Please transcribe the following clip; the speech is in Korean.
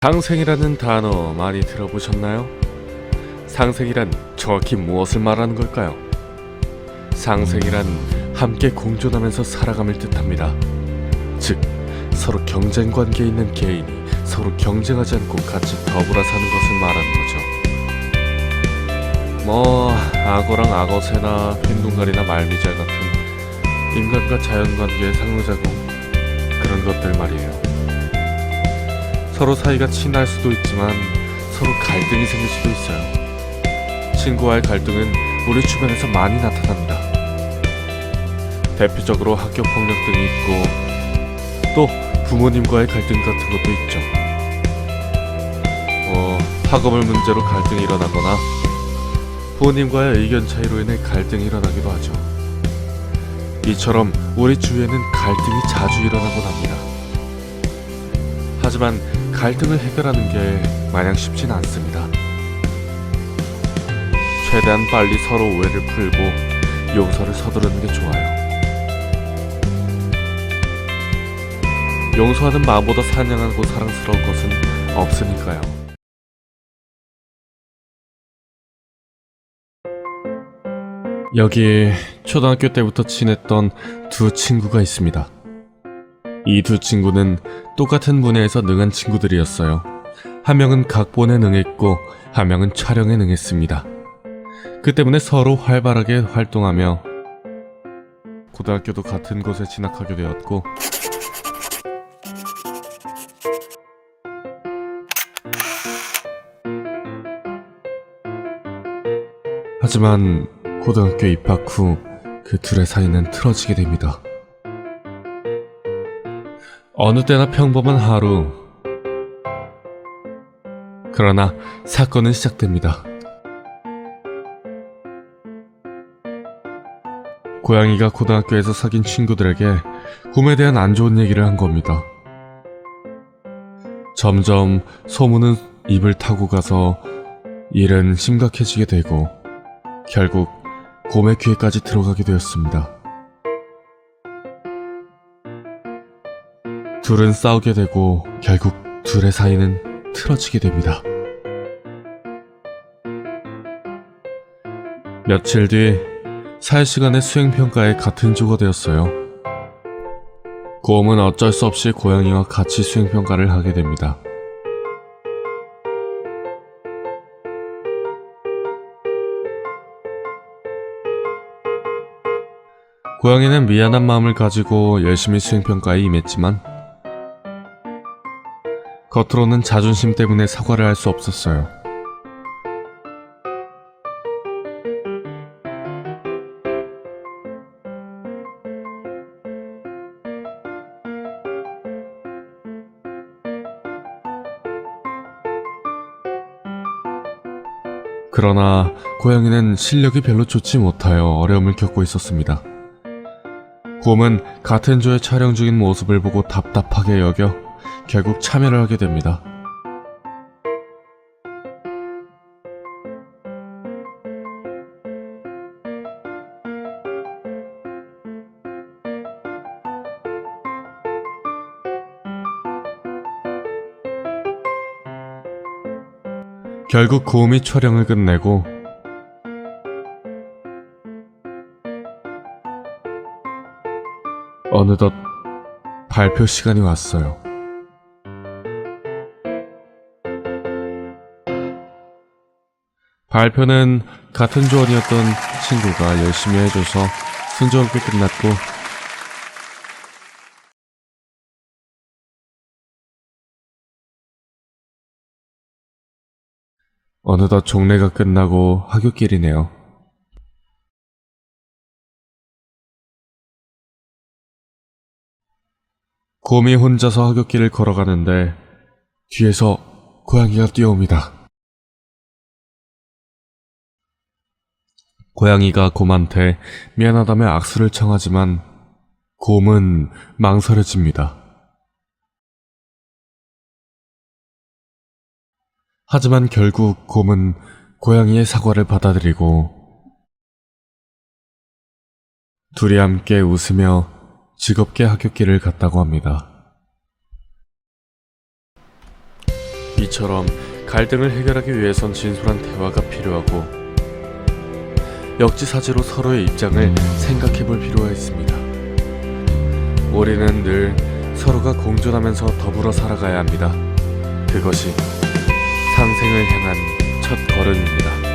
상생이라는 단어 많이 들어보셨나요? 상생이란 정확히 무엇을 말하는 걸까요? 상생이란 함께 공존하면서 살아감을 뜻합니다. 즉, 서로 경쟁 관계에 있는 개인이 서로 경쟁하지 않고 같이 더불어 사는 것을 말하는 거죠. 뭐, 악어랑 악어새나 빈둥가리나 말미잘 같은 인간과 자연 관계의 상호작용 그런 것들 말이에요. 서로 사이가 친할 수도 있지만 서로 갈등이 생길 수도 있어요. 친구와의 갈등은 우리 주변에서 많이 나타납니다. 대표적으로 학교 폭력 등이 있고 또 부모님과의 갈등 같은 것도 있죠. 어, 학업을 문제로 갈등이 일어나거나 부모님과의 의견 차이로 인해 갈등이 일어나기도 하죠. 이처럼 우리 주위에는 갈등이 자주 일어나곤 합니다. 하지만 갈등을 해결하는 게 마냥 쉽진 않습니다. 최대한 빨리 서로 오해를 풀고 용서를 서두르는 게 좋아요. 용서하는 마음보다 사냥하고 사랑스러운 것은 없으니까요. 여기에 초등학교 때부터 친했던 두 친구가 있습니다. 이 두 친구는 똑같은 분야에서 능한 친구들이었어요. 한 명은 각본에 능했고 한 명은 촬영에 능했습니다. 그 때문에 서로 활발하게 활동하며 고등학교도 같은 곳에 진학하게 되었고 하지만 고등학교 입학 후 그 둘의 사이는 틀어지게 됩니다. 어느 때나 평범한 하루. 그러나 사건은 시작됩니다. 고양이가 고등학교에서 사귄 친구들에게 꿈에 대한 안 좋은 얘기를 한 겁니다. 점점 소문은 입을 타고 가서 일은 심각해지게 되고 결국 곰의 귀에까지 들어가게 되었습니다. 둘은 싸우게 되고 결국 둘의 사이는 틀어지게 됩니다. 며칠 뒤 사회 시간의 수행평가에 같은 조가 되었어요. 곰은 어쩔 수 없이 고양이와 같이 수행평가를 하게 됩니다. 고양이는 미안한 마음을 가지고 열심히 수행평가에 임했지만 겉으로는 자존심 때문에 사과를 할 수 없었어요. 그러나 고양이는 실력이 별로 좋지 못하여 어려움을 겪고 있었습니다. 곰은 같은 조의 촬영 중인 모습을 보고 답답하게 여겨 결국 참여를 하게 됩니다. 결국 곰이 촬영을 끝내고 어느덧 발표 시간이 왔어요. 발표는 같은 조원이었던 친구가 열심히 해줘서 순조롭게 끝났고 어느덧 종례가 끝나고 하굣길이네요. 곰이 혼자서 하굣길을 걸어가는데 뒤에서 고양이가 뛰어옵니다. 고양이가 곰한테 미안하다며 악수를 청하지만 곰은 망설여집니다. 하지만 결국 곰은 고양이의 사과를 받아들이고 둘이 함께 웃으며 즐겁게 하굣길을 갔다고 합니다. 이처럼 갈등을 해결하기 위해선 진솔한 대화가 필요하고 역지사지로 서로의 입장을 생각해 볼 필요가 있습니다. 우리는 늘 서로가 공존하면서 더불어 살아가야 합니다. 그것이 상생을 향한 첫 걸음입니다.